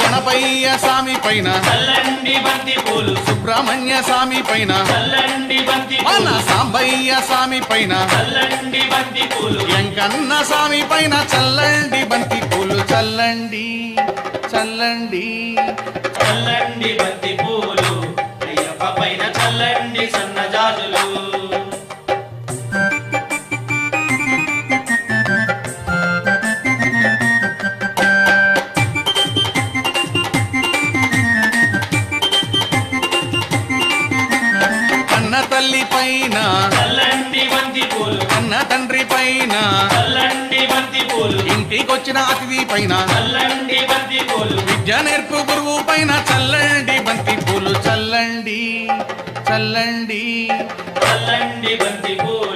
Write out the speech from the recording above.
గణపయ్య స్వామి పైన. సుబ్రహ్మణ్య స్వామి పైన. మన సాంబయ్య స్వామి పైన. చల్లండి బంతి పూలు. వెంకన్న స్వామి పైన చల్లండి బంతి పూలు. చల్లండి చల్లండి. చల్లండి బంతి పూలు. అయ్యప్ప పైన చల్లండి కన్న తల్లి పైన. కన్న తండ్రి పైన. ఇంటికొచ్చిన అతిథి పైన. విద్య నేర్పు గురువు పైన. చల్లండి బంతి పూలు చల్లండి చల్లండి. చల్లండి బంతి పూలు.